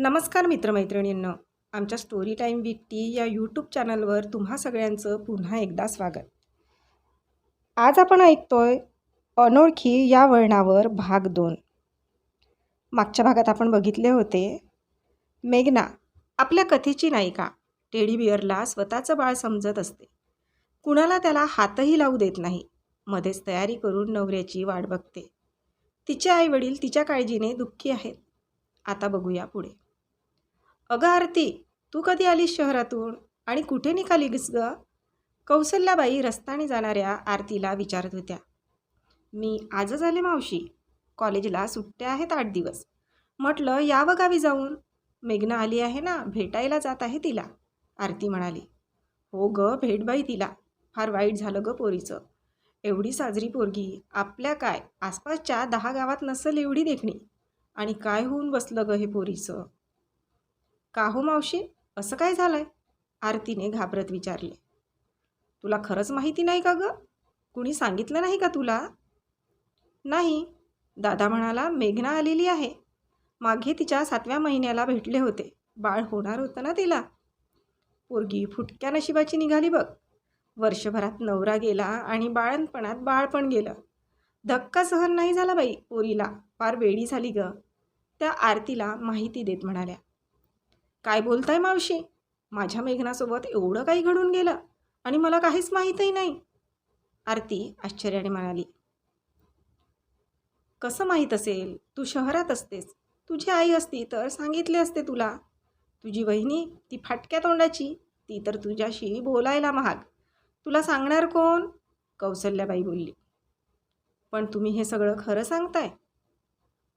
नमस्कार मित्रमैत्रिणींनो. आमच्या स्टोरी टाईम विथ टी या यूट्यूब चॅनलवर तुम्हा सगळ्यांचं पुन्हा एकदा स्वागत. आज आपण ऐकतोय अनोळखी या वळणावर भाग दोन. मागच्या भागात आपण बघितले होते मेघना आपल्या कथेची नायिका टेडी बिअरला स्वतःचं बाळ समजत असते. कुणाला त्याला हातही लावू देत नाही मध्येच तयारी करून नवऱ्याची वाट बघते. तिचे आईवडील तिच्या काळजीने दुःखी आहेत. आता बघूया पुढे. अगं आरती तू कधी आलीस शहरातून? आणि कुठे निघालीस ग? कौसल्याबाई रस्त्याने जाणाऱ्या आरतीला विचारत होत्या. मी आजच आले मावशी. कॉलेजला सुट्ट्या आहेत आठ दिवस. म्हटलं यावं गावी जाऊन. मेघना आली आहे ना भेटायला जात आहे तिला. आरती म्हणाली. हो ग भेट बाई तिला. फार वाईट झालं ग पोरीचं. एवढी साजरी पोरगी आपल्या काय? आसपासच्या दहा गावात नसेल एवढी देखणी. आणि काय होऊन बसलं ग हे पोरीचं? का हो मावशी? असं काय झालंय? आरतीने घाबरत विचारले. तुला खरंच माहिती नाही का ग? कुणी सांगितलं नाही का तुला? नाही. दादा म्हणाला मेघना आलेली आहे. मागे तिच्या सातव्या महिन्याला भेटले होते. बाळ होणार होतं ना तिला? पोरगी फुटक्या नशिबाची निघाली बघ. वर्षभरात नवरा गेला आणि बाळणपणात बाळ पण गेलं. धक्का सहन नाही झाला बाई पोरीला. फार वेडी झाली ग. त्या आरतीला माहिती देत म्हणाल्या. काय बोलताय मावशी? माझ्या मेघनासोबत एवढं काही घडून गेलं आणि मला काहीच माहीतही नाही. आरती आश्चर्याने म्हणाली. कसं माहीत असेल? तू शहरात असतेस. तुझी आई असती तर सांगितले असते तुला. तुझी वहिनी ती फाटक्या तोंडाची ती तर तुझ्याशी बोलायला महाग. तुला सांगणार कोण? कौसल्याबाई बोलली. पण तुम्ही हे सगळं खरं सांगताय?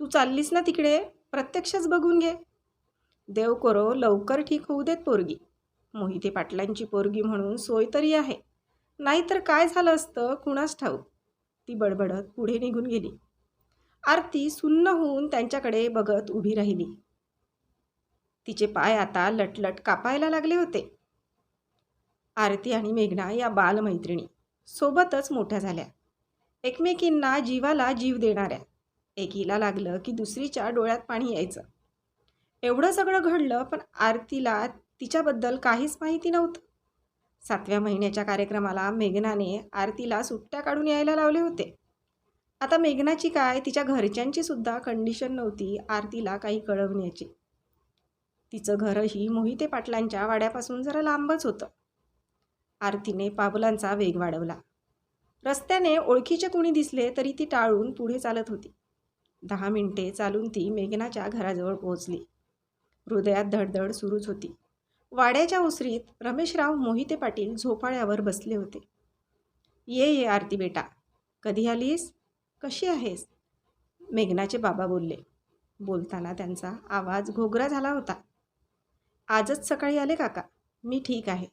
तू चाललीस ना तिकडे? प्रत्यक्षच बघून घे. देव करो लवकर ठीक होऊ देत पोरगी. मोहिते पाटलांची पोरगी म्हणून सोय तरी आहे. नाहीतर काय झालं असतं कुणास ठाऊक? ती बडबडत पुढे निघून गेली. आरती सुन्न होऊन त्यांच्याकडे बघत उभी राहिली. तिचे पाय आता लटलट कापायला लागले होते. आरती आणि मेघना या बालमैत्रिणी सोबतच मोठ्या झाल्या. एकमेकींना जीवाला जीव देणाऱ्या. एकीला लागलं की दुसरीच्या डोळ्यात पाणी यायचं. एवढं सगळं घडलं पण आरतीला तिच्याबद्दल काहीच माहिती नव्हतं. सातव्या महिन्याच्या कार्यक्रमाला मेघनाने आरतीला सुट्ट्या काढून यायला लावले होते. आता मेघनाची काय तिच्या घरच्यांची सुद्धा कंडिशन नव्हती आरतीला काही कळवण्याची. तिचं घरही मोहिते पाटलांच्या वाड्यापासून जरा लांबच होतं. आरतीने पावलांचा वेग वाढवला. रस्त्याने ओळखीचे कुणी दिसले तरी ती टाळून पुढे चालत होती. दहा मिनिटे चालून ती मेघनाच्या घराजवळ पोहोचली. हृदयात धडधड सुरूच होती. वाड्याच्या उसरीत रमेशराव मोहिते पाटील झोपाळ्यावर बसले होते. ये ये आरती बेटा. कधी आलीस? कशी आहेस? मेघनाचे बाबा बोलले. बोलताना त्यांचा आवाज घोगरा झाला होता. आजच सकाळी आले काका. मी ठीक आहे.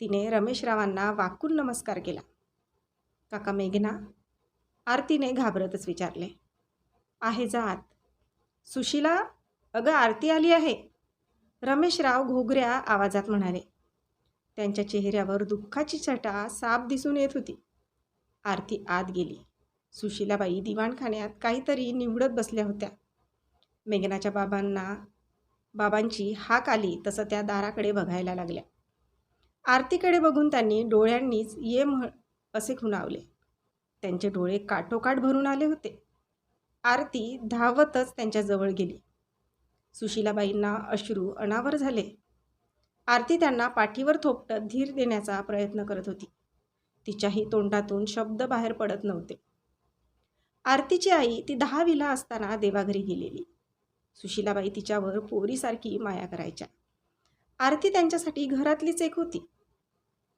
तिने रमेशरावांना वाकून नमस्कार केला. काका मेघना. आरतीने घाबरतच विचारले. आहे जात. सुशिला अगं आरती आली आहे. रमेशराव घोगऱ्या आवाजात म्हणाले. त्यांच्या चेहऱ्यावर दुःखाची छटा साप दिसून येत होती. आरती आत गेली. सुशीलाबाई दिवाणखान्यात काहीतरी निवडत बसल्या होत्या. मेघनाच्या बाबांना बाबांची हाक आली तसं त्या दाराकडे बघायला लागल्या. आरतीकडे बघून त्यांनी डोळ्यांनीच ये म्ह असे खुणावले. त्यांचे डोळे काठोकाठ भरून आले होते. आरती धावतच त्यांच्याजवळ गेली. सुशीलाबाईंना अश्रू अनावर झाले. आरती त्यांना पाठीवर थोपटत धीर देण्याचा प्रयत्न करत होती. तिच्याही तोंडातून शब्द बाहेर पडत नव्हते. आरतीची आई ती दहावीला असताना देवाघरी गेलेली. सुशीलाबाई तिच्यावर पोरीसारखी माया करायच्या. आरती त्यांच्यासाठी घरातलीच एक होती.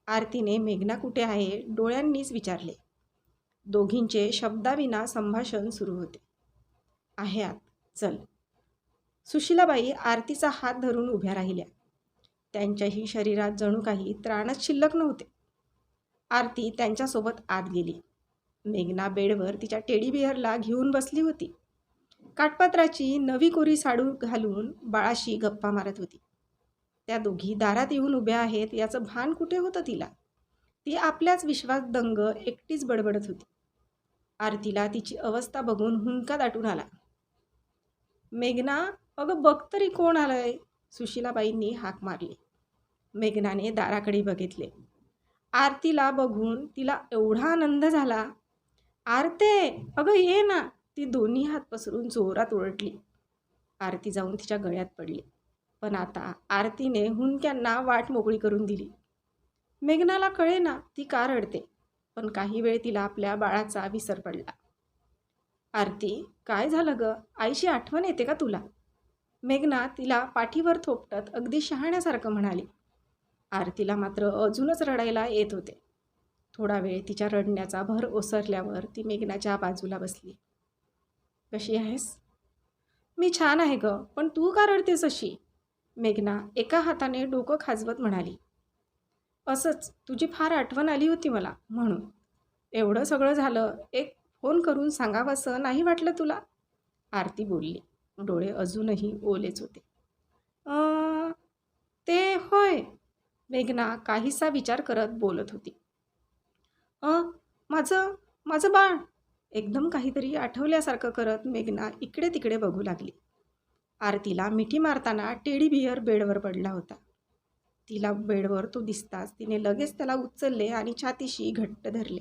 आरतीने मेघना कुठे आहे डोळ्यांनीच विचारले. दोघींचे शब्दाविना संभाषण सुरू होते. आहे आत चल. सुशिलाबाई आरतीचा हात धरून उभ्या राहिल्या. त्यांच्याही शरीरात जणू काही त्राणच शिल्लक नव्हते. आरती त्यांच्यासोबत आत गेली. मेघना बेडवर तिच्या टेडी बिअरला घेऊन बसली होती. काठपात्राची नवी कोरी साडू घालून बाळाशी गप्पा मारत होती. त्या दोघी दारात येऊन उभ्या आहेत याचं भान कुठे होतं तिला? ती आपल्याच विश्वास दंग एकटीच बडबडत होती. आरतीला तिची अवस्था बघून हुंका दाटून आला. मेघना अगं बघ तरी कोण आलंय. सुशीलाबाईंनी हाक मारली. मेघनाने दाराकडे बघितले. आरतीला बघून तिला एवढा आनंद झाला. आरते अगं ये ना. ती दोन्ही हात पसरून जोरात ओरडली. आरती जाऊन तिच्या गळ्यात पडली. पण आता आरतीने हुंक्यांना वाट मोकळी करून दिली. मेघनाला कळे ना ती का रडते. पण काही वेळ तिला आपल्या बाळाचा विसर पडला. आरती काय झालं ग? आईची आठवण येते का तुला? मेघना तिला पाठीवर थोपटत अगदी शहाण्यासारखं म्हणाली. आरतीला मात्र अजूनच रडायला येत होते. थोडा वेळ तिच्या रडण्याचा भर ओसरल्यावर ती मेघनाच्या बाजूला बसली. कशी आहेस? मी छान आहे ग पण तू का रडतेस अशी? मेघना एका हाताने डोकं खाजवत म्हणाली. असंच तुझी फार आठवण आली होती मला म्हणून. एवढं सगळं झालं एक फोन करून सांगावंसं नाही वाटलं तुला? आरती बोलली. डोळे अजूनही ओलेच होते. ते होय मेघना काहीसा विचार करत बोलत होती. अ माझं माझं बाळ एकदम काहीतरी आठवल्यासारखं करत मेघना इकडे तिकडे बघू लागली. आरतीला मिठी मारताना टेडी बियर बेडवर पडला होता. तिला बेडवर तो दिसताच तिने लगेच त्याला उचलले आणि छातीशी घट्ट धरले.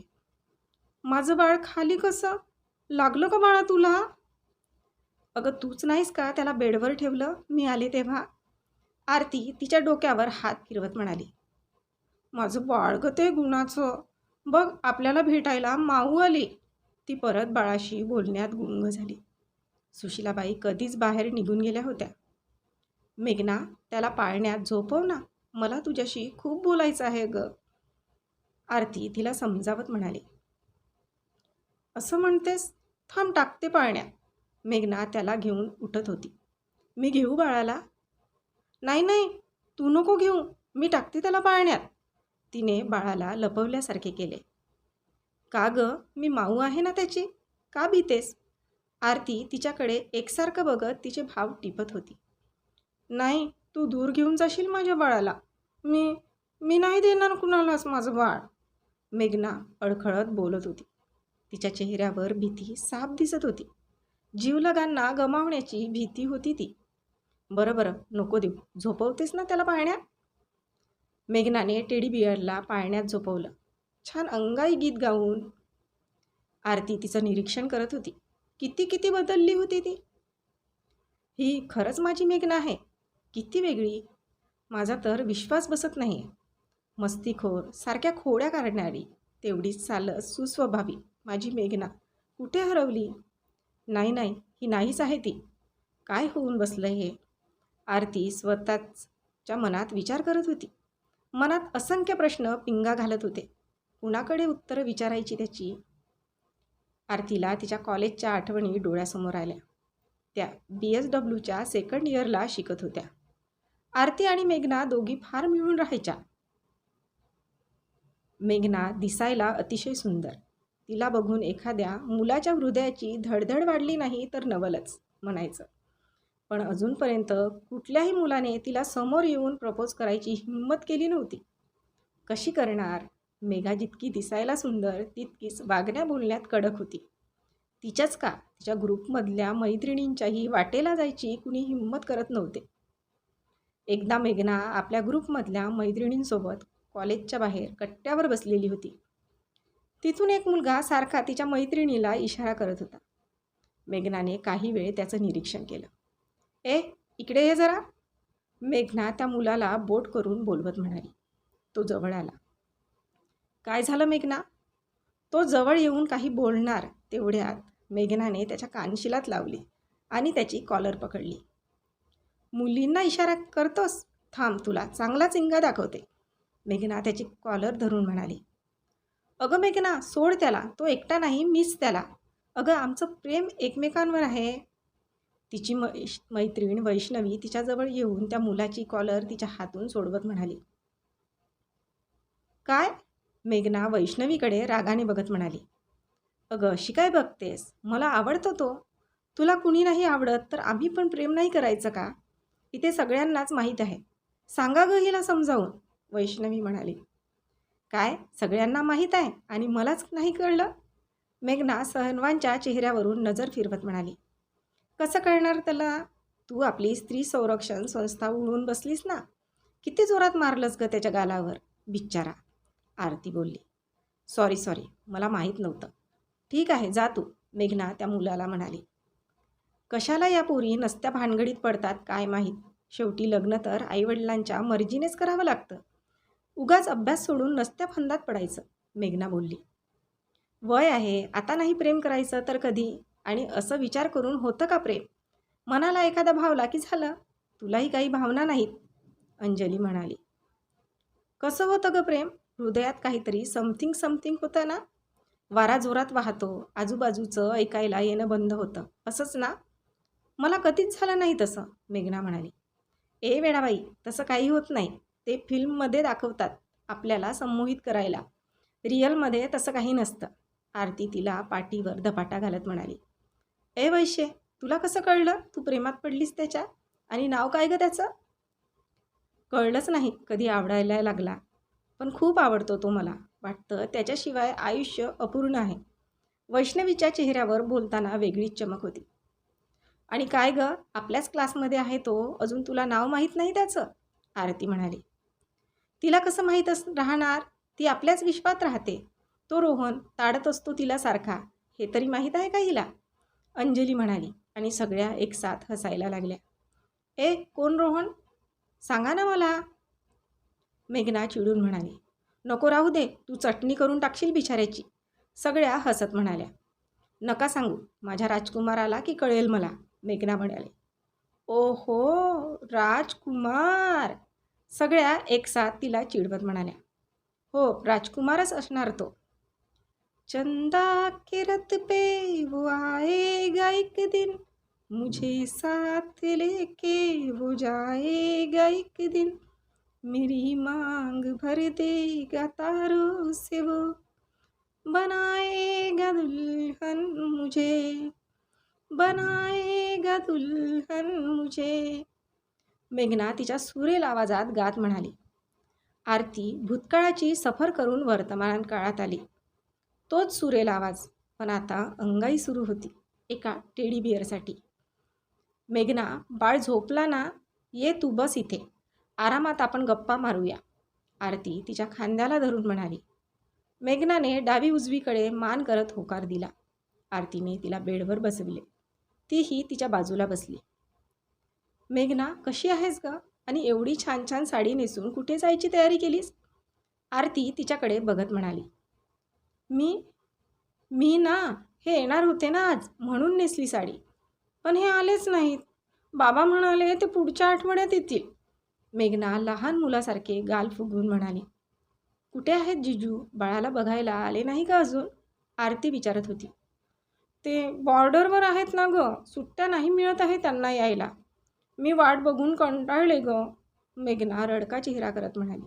माझं बाळ खाली कसं? लागलं का बाळा तुला? अगं तूच नाहीस का त्याला बेडवर ठेवलं? मी आले तेव्हा. आरती तिच्या डोक्यावर हात फिरवत म्हणाली. माझं बाळ ग ते गुणाचं. बघ आपल्याला भेटायला माऊ आली. ती परत बाळाशी बोलण्यात गुंग झाली. सुशिलाबाई कधीच बाहेर निघून गेल्या होत्या. मेघना त्याला पाळण्यात झोपव ना. मला तुझ्याशी खूप बोलायचं आहे ग. आरती तिला समजावत म्हणाली. असं म्हणतेस? थांब टाकते पाळण्यात. मेघना त्याला घेऊन उठत होती. मी घेऊ बाळाला? नाही नाही तू नको घेऊ मी टाकते त्याला पाळण्यात. तिने बाळाला लपवल्यासारखे केले. का ग मी माऊ आहे ना त्याची? का भीतेस? आरती तिच्याकडे एकसारखं बघत तिचे भाव टिपत होती. नाही तू दूर घेऊन जाशील माझ्या बाळाला. मी मी नाही देणार कुणालाच माझं बाळ. मेघना अडखळत बोलत होती. तिच्या चेहऱ्यावर भीती साफ दिसत होती. जीवलगांना गमावण्याची भीती होती ती. बरं बरं नको देऊ. झोपवतेस ना त्याला पाळण्यात? मेघनाने टेडी बियरला पाळण्यात झोपवलं. छान अंगाई गीत गाऊन आरती तिचं निरीक्षण करत होती. किती किती बदलली होती ती. ही खरंच माझी मेघना आहे. किती वेगळी. माझा तर विश्वास बसत नाही मस्तीखोर सारख्या खोड्या काढणारी तेवढीच चालत सुस्वभावी माझी मेघना कुठे हरवली? नाही नाही ही नाहीच आहे ती. काय होऊन बसलं हे? आरती स्वतःच्या मनात विचार करत होती. मनात असंख्य प्रश्न पिंगा घालत होते. कुणाकडे उत्तरं विचारायची त्याची? आरतीला तिच्या कॉलेजच्या आठवणी डोळ्यासमोर आल्या. त्या बी एस डब्ल्यूच्या सेकंड इयरला शिकत होत्या. आरती आणि मेघना दोघी फार मिळून राहायच्या. मेघना दिसायला अतिशय सुंदर. तिला बघून एखाद्या मुलाच्या हृदयाची धडधड वाढली नाही तर नवलच म्हणायचं. पण अजूनपर्यंत कुठल्याही मुलाने तिला समोर येऊन प्रपोज करायची हिंमत केली नव्हती. कशी करणार? मेघा जितकी दिसायला सुंदर तितकीच वागण्या बोलण्यात कडक होती. तिच्याच का? तिच्या ग्रुपमधल्या मैत्रिणींच्याही वाटेला जायची कुणी हिंमत करत नव्हते. एकदा मेघना आपल्या ग्रुपमधल्या मैत्रिणींसोबत कॉलेजच्या बाहेर कट्ट्यावर बसलेली होती. तिथून एक मुलगा सारखा तिच्या मैत्रिणीला इशारा करत होता. मेघनाने काही वेळ त्याचं निरीक्षण केलं. ए इकडे ये जरा. मेघना त्या मुलाला बोट करून बोलवत म्हणाली. तो जवळ आला. काय झालं मेघना? तो जवळ येऊन काही बोलणार तेवढ्यात मेघनाने त्याच्या कानशिलात लावली आणि त्याची कॉलर पकडली. मुलींना इशारा करतोस? थांब तुला चांगला चिंगा दाखवते. मेघना त्याची कॉलर धरून म्हणाली. अगं मेघना सोड त्याला. तो एकटा नाही मीच त्याला. अगं आमचं प्रेम एकमेकांवर आहे. तिची मैश मैत्रीण वैष्णवी तिच्याजवळ येऊन त्या मुलाची कॉलर तिच्या हातून सोडवत म्हणाली. काय? मेघना वैष्णवीकडे रागाने बघत म्हणाली. अगं अशी काय बघतेस? मला आवडतो तो. तुला कुणी नाही आवडत तर आम्ही पण प्रेम नाही करायचं का? इथे सगळ्यांनाच माहीत आहे. सांगा ग हिला समजावून वैष्णवी म्हणाली. काय? सगळ्यांना माहीत आहे. आणि मलाच नाही कळलं. मेघना सहनवांच्या चेहऱ्यावरून नजर फिरवत म्हणाली. कसं कळणार त्याला? तू आपली स्त्री संरक्षण संस्था उडवून बसलीस ना? किती जोरात मारलंस ग त्याच्या गालावर? बिच्चारा. आरती बोलली. Sorry sorry. मला माहीत नव्हतं. ठीक आहे जा तू. मेघना त्या मुलाला म्हणाली. कशाला या पोरी नसत्या भानगडीत पडतात काय माहीत? शेवटी लग्न तर आईवडिलांच्या मर्जीनेच करावं लागतं. उगाच अभ्यास सोडून नसत्या फंदात पडायचं मेघना बोलली. वय आहे आता नाही प्रेम करायचं तर कधी? आणि असं विचार करून होतं का प्रेम? मनाला एखादा भावला की झालं? तुलाही काही भावना नाहीत अंजली म्हणाली. कसं होतं ग प्रेम? हृदयात काहीतरी समथिंग समथिंग होतं ना? वारा जोरात वाहतो आजूबाजूचं ऐकायला येणं बंद होतं. असंच ना? मला कधीच झालं नाही तसं मेघना म्हणाली. ए वेडाबाई तसं काही होत नाही. ते फिल्ममध्ये दाखवतात आपल्याला संमोहित करायला. रिअलमध्ये तसं काही नसतं. आरती तिला पाठीवर धपाटा घालत म्हणाली. ए वैश्य तुला कसं कळलं? तू प्रेमात पडलीस त्याच्या? आणि नाव काय गं त्याचं? कळलंच नाही. कधी आवडायला लागला. पण खूप आवडतो तो मला. वाटतं त्याच्याशिवाय आयुष्य अपूर्ण आहे. वैष्णवीच्या चेहऱ्यावर बोलताना वेगळीच चमक होती. आणि काय गं? आपल्याच क्लासमध्ये आहे तो. अजून तुला नाव माहीत नाही त्याचं? आरती म्हणाली. तिला कसं माहीत अस राहणार? ती आपल्याच विश्वात राहते. तो रोहन ताडत असतो तिला सारखा. हे तरी माहीत आहे का हिला? अंजली म्हणाली आणि सगळ्या एकसाथ हसायला लागल्या. ए कोण रोहन? सांगा ना मला. मेघना चिडून म्हणाली. नको राहू दे तू चटणी करून टाकशील बिचाऱ्याची. सगळ्या हसत म्हणाल्या. नका सांगू माझ्या राजकुमाराला की कळेल मला मेघना म्हणाले. ओहो राजकुमार! सगळ्या एकसाथ तिला चिडवत म्हणाल्या. हो राजकुमारच असणार तो. चंदा किरत पे वो आएगा एक दिन. मुझे साथ लेके वो जाएगा एक दिन. मेरी मांग भर देगा तारों से वो. बनाएगा दुल्हन मुझे. बनाएगा दुल्हन मुझे. मेघना तिच्या सुरेल आवाजात गात म्हणाली आरती भूतकाळाची सफर करून वर्तमान काळात आली. तोच सुरेल आवाज पण आता अंगाई सुरू होती एका टेडी बिअरसाठी. मेघना बाळ झोपला ना? ये तू बस इथे. आरामात आपण गप्पा मारूया. आरती तिच्या खांद्याला धरून म्हणाली. मेघनाने डावी उजवीकडे मान करत होकार दिला. आरतीने तिला बेडवर बसविले. तीही तिच्या बाजूला बसली. मेघना कशी आहेस ग? आणि एवढी छान छान साडी नेसून कुठे जायची तयारी केलीस? आरती तिच्याकडे बघत म्हणाली. मी मी ना हे येणार होते ना आज म्हणून नेसली साडी. पण हे आलेच नाहीत. बाबा म्हणाले ते पुढच्या आठवड्यात येतील. मेघना लहान मुलासारखे गाल फुगवून म्हणाली. कुठे आहेत जिजू? बाळाला बघायला आले नाही का अजून? आरती विचारत होती. ते बॉर्डरवर आहेत ना ग? सुट्ट्या नाही मिळत आहे त्यांना यायला. मी वाट बघून कंटाळले ग. मेघना रडका चेहरा करत म्हणाली.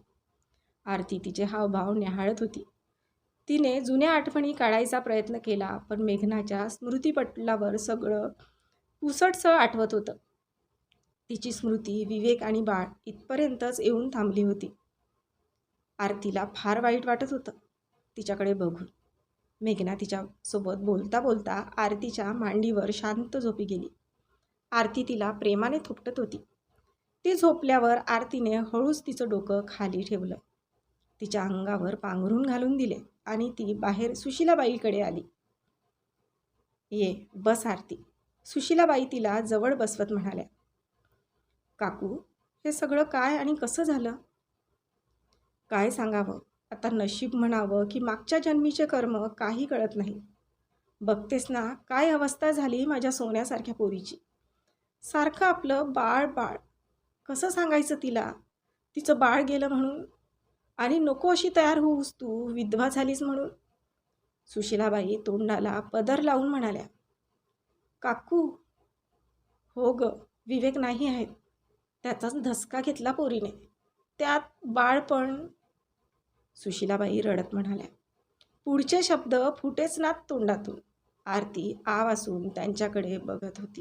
आरती तिचे हावभाव न्याहाळत होती. तिने जुन्या आठवणी काढायचा प्रयत्न केला पण मेघनाच्या स्मृतीपटलावर सगळं पुसटसं आठवत होतं. तिची स्मृती विवेक आणि बाळ इथपर्यंतच येऊन थांबली होती. आरतीला फार वाईट वाटत होतं. तिच्याकडे बघून. मेघना तिच्यासोबत बोलता बोलता आरतीच्या मांडीवर शांत झोपी गेली. आरती तिला प्रेमाने थोपटत होती. ती झोपल्यावर आरतीने हळूच तिचं डोकं खाली ठेवलं. तिच्या अंगावर पांघरून घालून दिले आणि ती बाहेर सुशिलाबाईकडे आली. ये बस आरती. सुशिलाबाई तिला जवळ बसवत म्हणाल्या. काकू हे सगळं काय आणि कसं झालं? काय सांगावं? आता नशीब म्हणावं की मागच्या जन्मीचे कर्म काही कळत नाही. बघतेस ना काय अवस्था झाली माझ्या सोन्यासारख्या पोरीची. सारखं आपलं बाळ बाळ. कसं सांगायचं तिला? तिचं बाळ गेलं म्हणून. आणि नको अशी तयार होऊस तू विधवा झालीस म्हणून. सुशिलाबाई तोंडाला पदर लावून म्हणाल्या काकू. हो ग विवेक नाही आहेत. त्याचाच धसका घेतला पोरीने. त्यात बाळपण सुशिलाबाई रडत म्हणाल्या पुढचे शब्द फुटेच नात तोंडातून. आरती आवासून त्यांच्याकडे बघत होती.